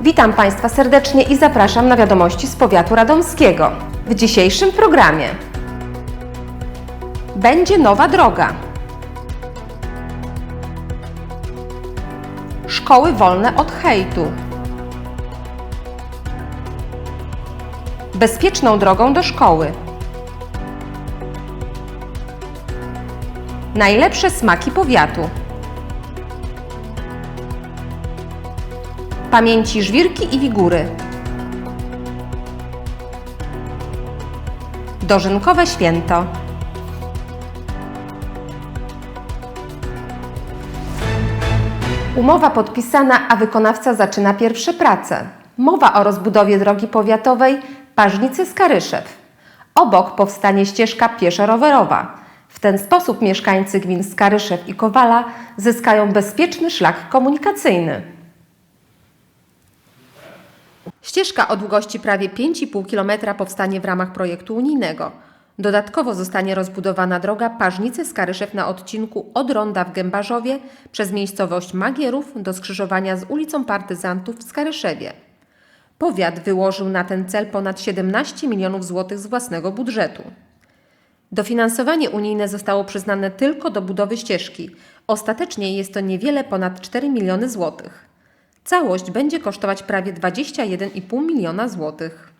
Witam Państwa serdecznie i zapraszam na wiadomości z powiatu radomskiego. W dzisiejszym programie będzie nowa droga. Szkoły wolne od hejtu. Bezpieczną drogą do szkoły. Najlepsze smaki powiatu. Pamięci żwirki i wigury. Dożynkowe święto. Umowa podpisana, a wykonawca zaczyna pierwsze prace. Mowa o rozbudowie drogi powiatowej Pażnicy-Skaryszew. Obok powstanie ścieżka pieszo-rowerowa. W ten sposób mieszkańcy gmin Skaryszew i Kowala zyskają bezpieczny szlak komunikacyjny. Ścieżka o długości prawie 5,5 km powstanie w ramach projektu unijnego. Dodatkowo zostanie rozbudowana droga Pażnice-Skaryszew na odcinku od Ronda w Gębarzowie przez miejscowość Magierów do skrzyżowania z ulicą Partyzantów w Skaryszewie. Powiat wyłożył na ten cel ponad 17 milionów złotych z własnego budżetu. Dofinansowanie unijne zostało przyznane tylko do budowy ścieżki. Ostatecznie jest to niewiele ponad 4 miliony złotych. Całość będzie kosztować prawie 21,5 miliona złotych.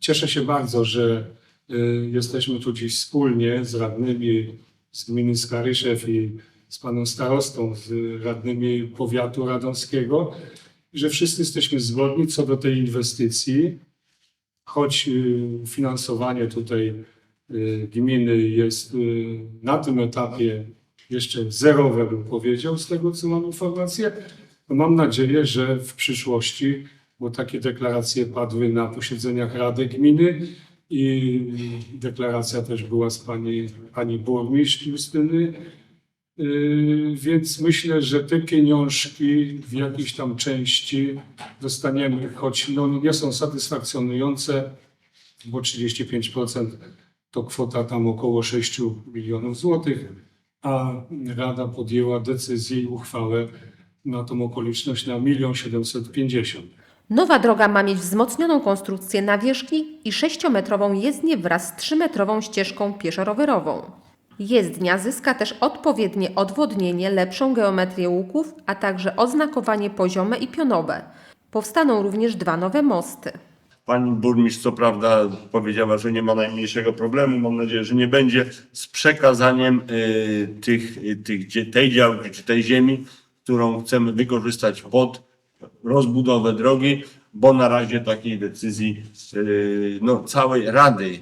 Cieszę się bardzo, że y, jesteśmy tu dziś wspólnie z radnymi z gminy Skaryszew i z panem starostą, z radnymi powiatu radomskiego, że wszyscy jesteśmy zgodni co do tej inwestycji, choć y, finansowanie tutaj y, gminy jest y, na tym etapie jeszcze zerowe, bym powiedział, z tego co mam informację. to Mam nadzieję, że w przyszłości, bo takie deklaracje padły na posiedzeniach Rady Gminy i deklaracja też była z pani, pani burmistrz Justyny, Więc myślę, że te pieniążki w jakiejś tam części dostaniemy, choć no nie są satysfakcjonujące, bo 35% to kwota tam około 6 milionów złotych, a Rada podjęła decyzję i uchwałę na tą okoliczność na 1 750 000. Nowa droga ma mieć wzmocnioną konstrukcję nawierzchni i 6-metrową jezdnię wraz z 3-metrową ścieżką pieszo-rowerową. Jezdnia zyska też odpowiednie odwodnienie, lepszą geometrię łuków, a także oznakowanie poziome i pionowe. Powstaną również dwa nowe mosty. Pani burmistrz co prawda powiedziała, że nie ma najmniejszego problemu. Mam nadzieję, że nie będzie z przekazaniem y, tych, y, tych, tej działki czy tej ziemi, którą chcemy wykorzystać pod rozbudowę drogi, bo na razie takiej decyzji y, no, całej Rady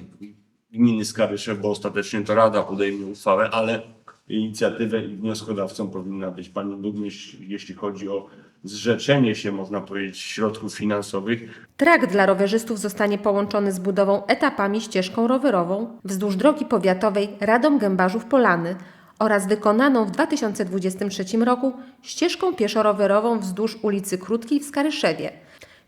Gminy Skaryszew, bo ostatecznie to Rada podejmie uchwałę, ale inicjatywę i wnioskodawcą powinna być pani burmistrz, jeśli chodzi o zrzeczenie się, można powiedzieć, środków finansowych. Trak dla rowerzystów zostanie połączony z budową etapami ścieżką rowerową wzdłuż drogi powiatowej Radom-Gębarzów-Polany oraz wykonaną w 2023 roku ścieżką pieszo-rowerową wzdłuż ulicy Krótkiej w Skaryszewie,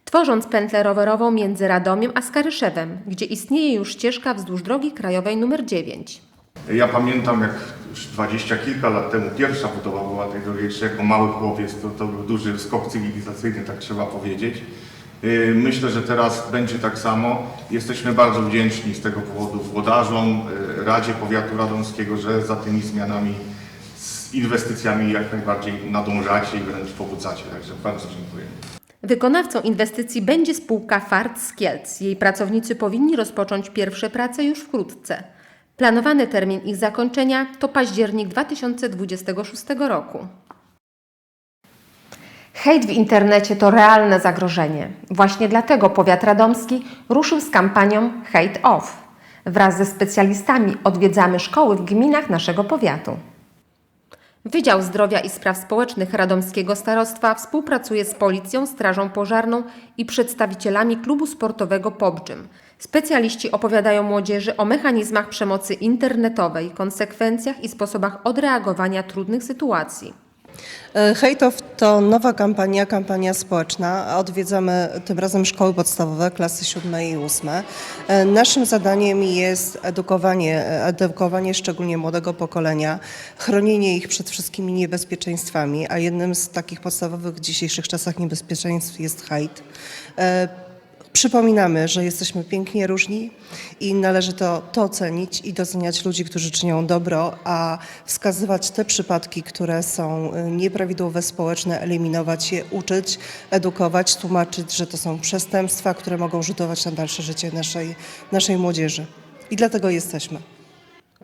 tworząc pętlę rowerową między Radomiem a Skaryszewem, gdzie istnieje już ścieżka wzdłuż drogi krajowej nr 9. Ja pamiętam, jak już dwadzieścia kilka lat temu pierwsza budowa była tej drogi, jeszcze jako mały chłopiec, to, to był duży skok cywilizacyjny, tak trzeba powiedzieć. Yy, Myślę, że teraz będzie tak samo. Jesteśmy bardzo wdzięczni z tego powodu włodarzom, yy, Radzie Powiatu Radomskiego, że za tymi zmianami, z inwestycjami jak najbardziej nadążacie i wręcz pobudzacie. Także bardzo dziękuję. Wykonawcą inwestycji będzie spółka Fart z Kielc. Jej pracownicy powinni rozpocząć pierwsze prace już wkrótce. Planowany termin ich zakończenia to październik 2026 roku. Hejt w internecie to realne zagrożenie. Właśnie dlatego powiat radomski ruszył z kampanią Hate Off. Wraz ze specjalistami odwiedzamy szkoły w gminach naszego powiatu. Wydział Zdrowia i Spraw Społecznych Radomskiego Starostwa współpracuje z Policją, Strażą Pożarną i przedstawicielami klubu sportowego POBGYM. Specjaliści opowiadają młodzieży o mechanizmach przemocy internetowej, konsekwencjach i sposobach odreagowania trudnych sytuacji. E, Hejtow to nowa kampania, kampania społeczna. Odwiedzamy tym razem szkoły podstawowe, klasy siódme i ósme. E, Naszym zadaniem jest edukowanie, edukowanie szczególnie młodego pokolenia, chronienie ich przed wszystkimi niebezpieczeństwami, a jednym z takich podstawowych w dzisiejszych czasach niebezpieczeństw jest hejt. Przypominamy, że jesteśmy pięknie różni i należy to, to ocenić i doceniać ludzi, którzy czynią dobro, a wskazywać te przypadki, które są y, nieprawidłowe społeczne, eliminować je, uczyć, edukować, tłumaczyć, że to są przestępstwa, które mogą rzutować na dalsze życie naszej, naszej młodzieży. I dlatego jesteśmy.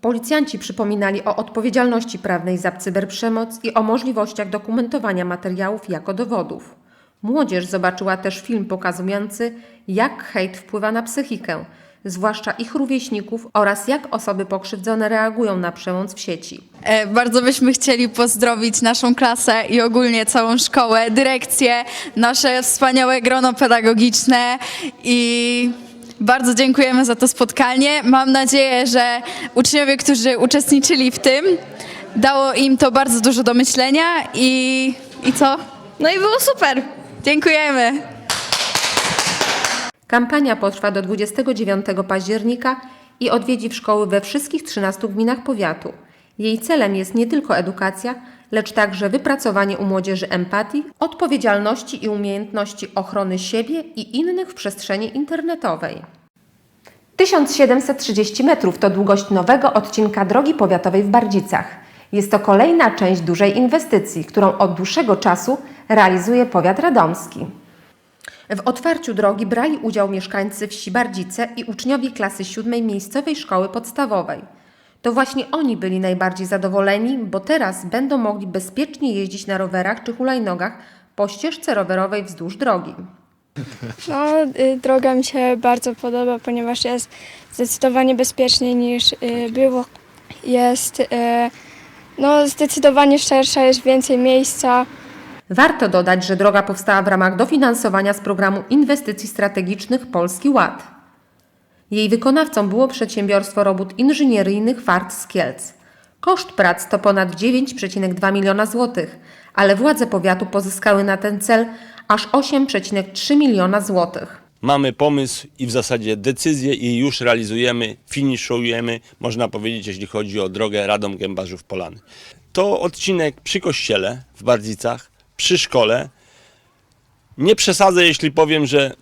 Policjanci przypominali o odpowiedzialności prawnej za cyberprzemoc i o możliwościach dokumentowania materiałów jako dowodów. Młodzież zobaczyła też film pokazujący, jak hejt wpływa na psychikę, zwłaszcza ich rówieśników oraz jak osoby pokrzywdzone reagują na przemoc w sieci. E, Bardzo byśmy chcieli pozdrowić naszą klasę i ogólnie całą szkołę, dyrekcję, nasze wspaniałe grono pedagogiczne i bardzo dziękujemy za to spotkanie. Mam nadzieję, że uczniowie, którzy uczestniczyli w tym, dało im to bardzo dużo do myślenia i, i co? No i było super. Dziękujemy. Kampania potrwa do 29 października i odwiedzi w szkoły we wszystkich 13 gminach powiatu. Jej celem jest nie tylko edukacja, lecz także wypracowanie u młodzieży empatii, odpowiedzialności i umiejętności ochrony siebie i innych w przestrzeni internetowej. 1730 metrów to długość nowego odcinka drogi powiatowej w Bardzicach. Jest to kolejna część dużej inwestycji, którą od dłuższego czasu realizuje powiat radomski. W otwarciu drogi brali udział mieszkańcy wsi Bardzice i uczniowie klasy siódmej miejscowej szkoły podstawowej. To właśnie oni byli najbardziej zadowoleni, bo teraz będą mogli bezpiecznie jeździć na rowerach czy hulajnogach po ścieżce rowerowej wzdłuż drogi. No, y, droga mi się bardzo podoba, ponieważ jest zdecydowanie bezpieczniej niż y, było. Jest y, no, zdecydowanie szersza, jest więcej miejsca. Warto dodać, że droga powstała w ramach dofinansowania z programu inwestycji strategicznych Polski Ład. Jej wykonawcą było przedsiębiorstwo robót inżynieryjnych Fart z Kielc. Koszt prac to ponad 9,2 miliona złotych, ale władze powiatu pozyskały na ten cel aż 8,3 miliona złotych. Mamy pomysł i w zasadzie decyzję i już realizujemy, finiszujemy, można powiedzieć, jeśli chodzi o drogę Radom Gębarzów Polany. To odcinek przy kościele w Bardzicach, przy szkole. Nie przesadzę, jeśli powiem, że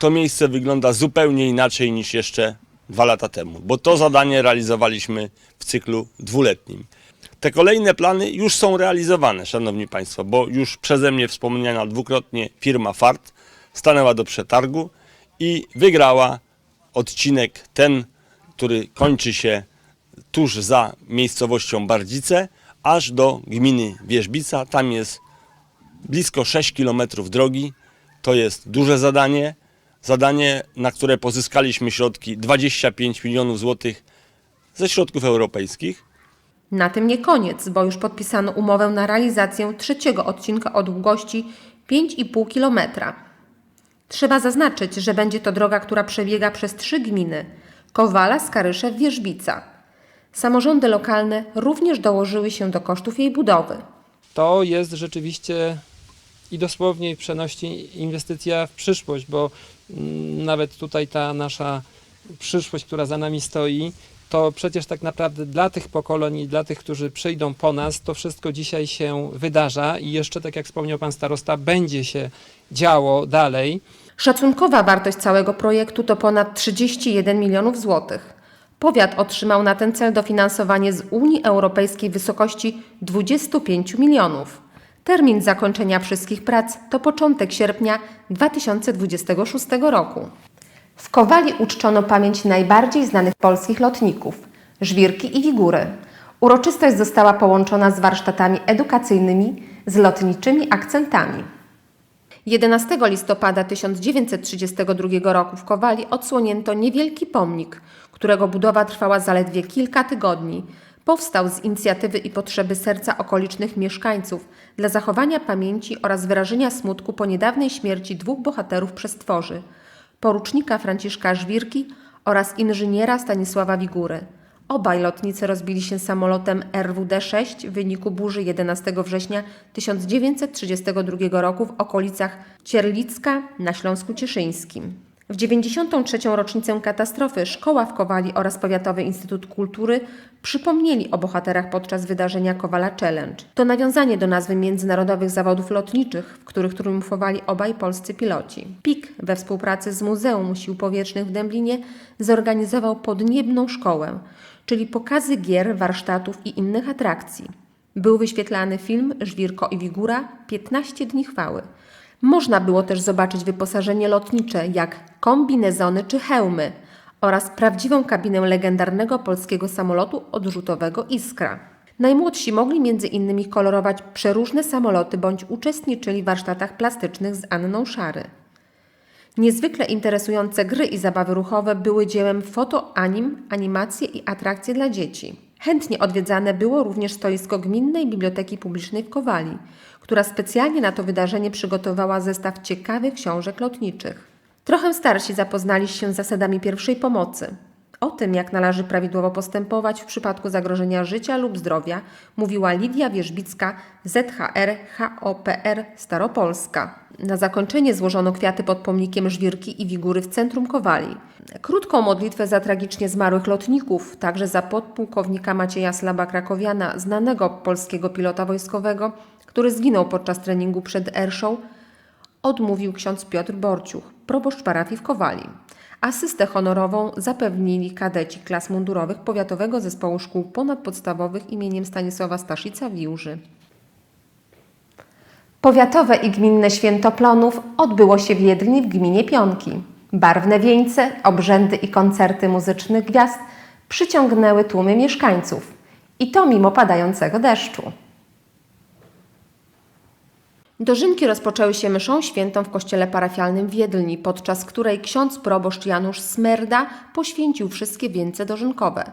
to miejsce wygląda zupełnie inaczej niż jeszcze dwa lata temu, bo to zadanie realizowaliśmy w cyklu dwuletnim. Te kolejne plany już są realizowane, Szanowni Państwo, bo już przeze mnie wspomniana dwukrotnie firma FART stanęła do przetargu i wygrała odcinek ten, który kończy się tuż za miejscowością Bardzice, aż do gminy Wierzbica. Tam jest blisko 6 km drogi. To jest duże zadanie. Zadanie, na które pozyskaliśmy środki 25 milionów złotych ze środków europejskich. Na tym nie koniec, bo już podpisano umowę na realizację trzeciego odcinka o długości 5,5 km. Trzeba zaznaczyć, że będzie to droga, która przebiega przez trzy gminy: Kowala, Skaryszew, Wierzbica. Samorządy lokalne również dołożyły się do kosztów jej budowy. to jest rzeczywiście i dosłownie w przenośni inwestycja w przyszłość, bo mm, nawet tutaj ta nasza przyszłość, która za nami stoi, to przecież tak naprawdę dla tych pokoleń i dla tych, którzy przyjdą po nas, to wszystko dzisiaj się wydarza i jeszcze, tak jak wspomniał Pan Starosta, będzie się działo dalej. Szacunkowa wartość całego projektu to ponad 31 milionów złotych. Powiat otrzymał na ten cel dofinansowanie z Unii Europejskiej w wysokości 25 milionów. Termin zakończenia wszystkich prac to początek sierpnia 2026 roku. W Kowali uczczono pamięć najbardziej znanych polskich lotników żwirki i wigury. Uroczystość została połączona z warsztatami edukacyjnymi z lotniczymi akcentami. 11 listopada 1932 roku w Kowali odsłonięto niewielki pomnik, którego budowa trwała zaledwie kilka tygodni. Powstał z inicjatywy i potrzeby serca okolicznych mieszkańców dla zachowania pamięci oraz wyrażenia smutku po niedawnej śmierci dwóch bohaterów przestworzy porucznika Franciszka Żwirki oraz inżyniera Stanisława Wigury. Obaj lotnicy rozbili się samolotem RWD-6 w wyniku burzy 11 września 1932 roku w okolicach Cierlicka na Śląsku Cieszyńskim. W 93. rocznicę katastrofy Szkoła w Kowali oraz Powiatowy Instytut Kultury przypomnieli o bohaterach podczas wydarzenia Kowala Challenge. To nawiązanie do nazwy międzynarodowych zawodów lotniczych, w których triumfowali obaj polscy piloci. PIK we współpracy z Muzeum Sił Powietrznych w Dęblinie zorganizował podniebną szkołę, czyli pokazy gier, warsztatów i innych atrakcji. Był wyświetlany film Żwirko i Wigura 15 dni chwały. Można było też zobaczyć wyposażenie lotnicze, jak kombinezony czy hełmy oraz prawdziwą kabinę legendarnego polskiego samolotu odrzutowego Iskra. Najmłodsi mogli między innymi kolorować przeróżne samoloty bądź uczestniczyli w warsztatach plastycznych z Anną Szary. Niezwykle interesujące gry i zabawy ruchowe były dziełem fotoanim, animacje i atrakcje dla dzieci. Chętnie odwiedzane było również stoisko Gminnej Biblioteki Publicznej w Kowali, która specjalnie na to wydarzenie przygotowała zestaw ciekawych książek lotniczych. Trochę starsi zapoznali się z zasadami pierwszej pomocy. O tym, jak należy prawidłowo postępować w przypadku zagrożenia życia lub zdrowia, mówiła Lidia Wierzbicka, ZHR HOPR Staropolska. Na zakończenie złożono kwiaty pod pomnikiem Żwirki i Wigury w centrum Kowali. Krótką modlitwę za tragicznie zmarłych lotników, także za podpułkownika Macieja Slaba Krakowiana, znanego polskiego pilota wojskowego, który zginął podczas treningu przed Erszą, odmówił ksiądz Piotr Borciuch, proboszcz parafii w Kowali. Asystę honorową zapewnili kadeci klas mundurowych Powiatowego Zespołu Szkół Ponadpodstawowych imieniem Stanisława Staszica w Jurzy. Powiatowe i gminne święto plonów odbyło się w Jedlni w gminie Pionki. Barwne wieńce, obrzędy i koncerty muzycznych gwiazd przyciągnęły tłumy mieszkańców. I to mimo padającego deszczu. Dożynki rozpoczęły się mszą świętą w kościele parafialnym w Wiedlni, podczas której ksiądz proboszcz Janusz Smerda poświęcił wszystkie wieńce dożynkowe.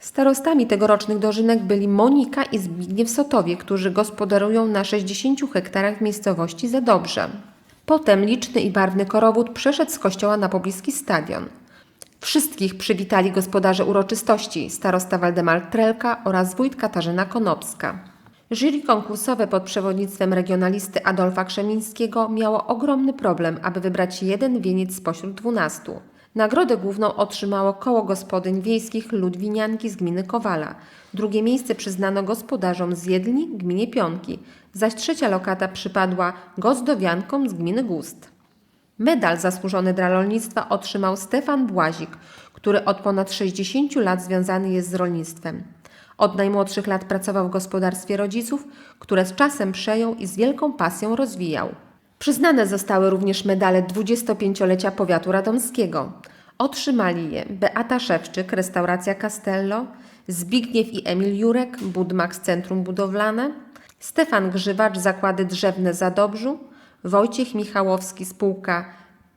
Starostami tegorocznych dożynek byli Monika i Zbigniew Sotowie, którzy gospodarują na 60 hektarach w miejscowości Zadobrze. Potem liczny i barwny korowód przeszedł z kościoła na pobliski stadion. Wszystkich przywitali gospodarze uroczystości, starosta Waldemar Trelka oraz wójt Katarzyna Konopska. Jury konkursowe pod przewodnictwem regionalisty Adolfa Krzemińskiego miało ogromny problem, aby wybrać jeden wieniec spośród dwunastu. Nagrodę główną otrzymało koło gospodyń wiejskich Ludwinianki z gminy Kowala. Drugie miejsce przyznano gospodarzom z Jedli, gminie Pionki, zaś trzecia lokata przypadła gozdowiankom z gminy Gust. Medal zasłużony dla rolnictwa otrzymał Stefan Błazik, który od ponad 60 lat związany jest z rolnictwem. Od najmłodszych lat pracował w gospodarstwie rodziców, które z czasem przejął i z wielką pasją rozwijał. Przyznane zostały również medale 25-lecia powiatu radomskiego. Otrzymali je Beata Szewczyk, restauracja Castello, Zbigniew i Emil Jurek, Budmax Centrum Budowlane, Stefan Grzywacz, Zakłady Drzewne Zadobrzu, Wojciech Michałowski, spółka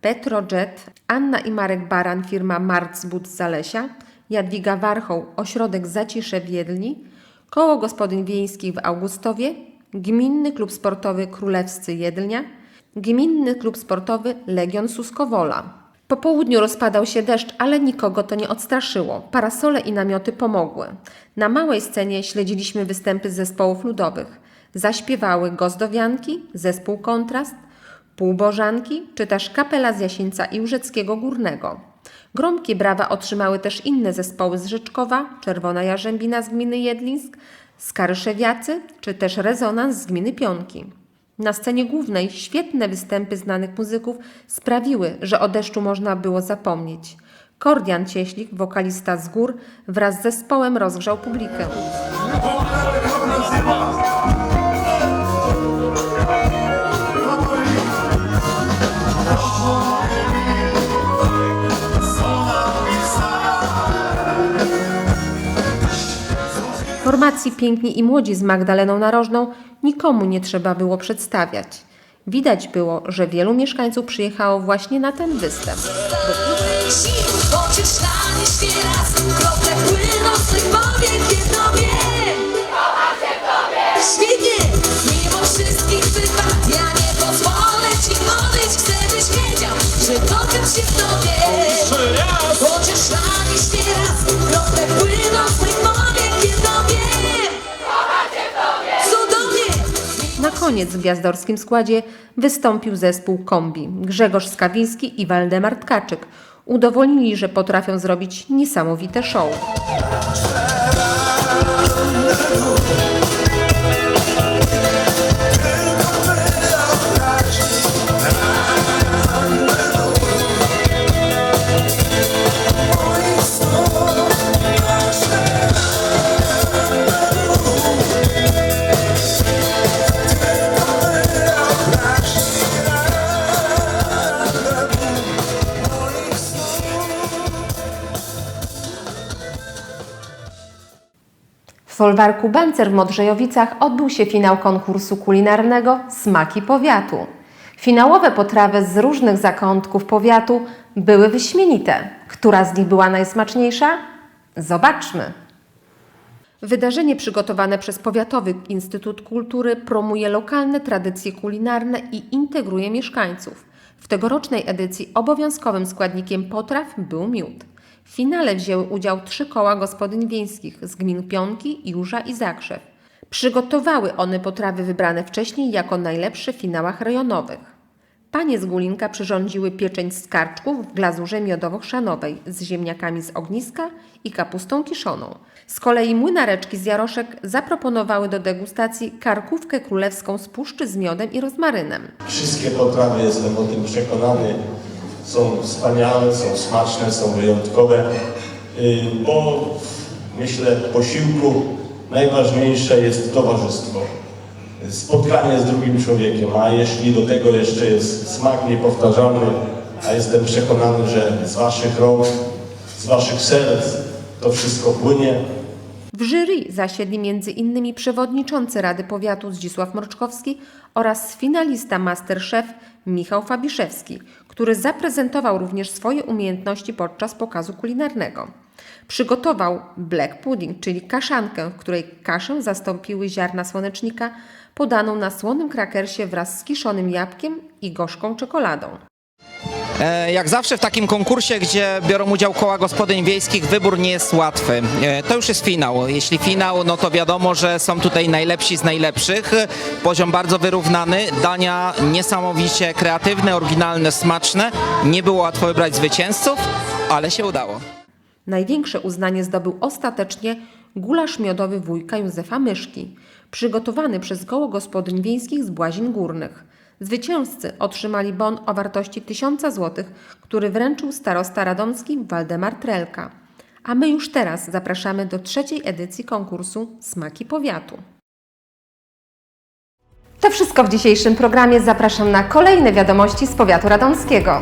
Petrojet, Anna i Marek Baran, firma Marcbud Zalesia, Jadwiga Warchoł, Ośrodek Zacisze w Wiedli, Koło Gospodyń Wiejskich w Augustowie, Gminny Klub Sportowy Królewscy Jedlnia, Gminny Klub Sportowy Legion Suskowola. Po południu rozpadał się deszcz, ale nikogo to nie odstraszyło. Parasole i namioty pomogły. Na małej scenie śledziliśmy występy zespołów ludowych. Zaśpiewały Gozdowianki, zespół Kontrast, Półbożanki czy też kapela z Jasieńca i Łużeckiego Górnego. Gromkie brawa otrzymały też inne zespoły z Życzkowa, Czerwona Jarzębina z gminy Jedlińsk, Skaryszewiacy czy też Rezonans z gminy Pionki. Na scenie głównej świetne występy znanych muzyków sprawiły, że o deszczu można było zapomnieć. Kordian Cieślik, wokalista z gór, wraz z zespołem rozgrzał publikę. Formacji Piękni i Młodzi z Magdaleną Narożną nikomu nie trzeba było przedstawiać. Widać było, że wielu mieszkańców przyjechało właśnie na ten występ. Świetnie, mimo wszystkich Ja nie pozwolę ci odejść Chcę byś wiedział, że kocham się w tobie Chociaż stanie koniec w gwiazdorskim składzie wystąpił zespół Kombi. Grzegorz Skawiński i Waldemar Tkaczyk udowodnili, że potrafią zrobić niesamowite show. Folwarku Bancer w Modrzejowicach odbył się finał konkursu kulinarnego Smaki Powiatu. Finałowe potrawy z różnych zakątków powiatu były wyśmienite. Która z nich była najsmaczniejsza? Zobaczmy. Wydarzenie przygotowane przez Powiatowy Instytut Kultury promuje lokalne tradycje kulinarne i integruje mieszkańców. W tegorocznej edycji obowiązkowym składnikiem potraw był miód. W finale wzięły udział trzy koła gospodyń wiejskich z gmin Pionki, Jurza i Zakrzew. Przygotowały one potrawy wybrane wcześniej jako najlepsze w finałach rejonowych. Panie z Gulinka przyrządziły pieczeń z karczków w glazurze miodowo-chrzanowej z ziemniakami z ogniska i kapustą kiszoną. Z kolei młynareczki z Jaroszek zaproponowały do degustacji karkówkę królewską z puszczy z miodem i rozmarynem. Wszystkie potrawy, jestem o tym przekonany, są wspaniałe, są smaczne, są wyjątkowe, yy, bo myślę w posiłku najważniejsze jest towarzystwo. Spotkanie z drugim człowiekiem, a jeśli do tego jeszcze jest smak niepowtarzalny, a jestem przekonany, że z Waszych rąk, z Waszych serc to wszystko płynie, W jury zasiedli innymi przewodniczący Rady Powiatu Zdzisław Mroczkowski oraz finalista Masterchef Michał Fabiszewski, który zaprezentował również swoje umiejętności podczas pokazu kulinarnego. Przygotował black pudding, czyli kaszankę, w której kaszę zastąpiły ziarna słonecznika podaną na słonym krakersie wraz z kiszonym jabłkiem i gorzką czekoladą. E, Jak zawsze w takim konkursie, gdzie biorą udział koła gospodyń wiejskich, wybór nie jest łatwy. E, To już jest finał. Jeśli finał, no to wiadomo, że są tutaj najlepsi z najlepszych. Poziom bardzo wyrównany, dania niesamowicie kreatywne, oryginalne, smaczne. Nie było łatwo wybrać zwycięzców, ale się udało. Największe uznanie zdobył ostatecznie gulasz miodowy wujka Józefa Myszki, przygotowany przez koło gospodyń wiejskich z Błazin Górnych. Zwycięzcy otrzymali bon o wartości 1000 zł, który wręczył starosta radomski Waldemar Trelka. A my już teraz zapraszamy do trzeciej edycji konkursu Smaki Powiatu. To wszystko w dzisiejszym programie. Zapraszam na kolejne wiadomości z powiatu radomskiego.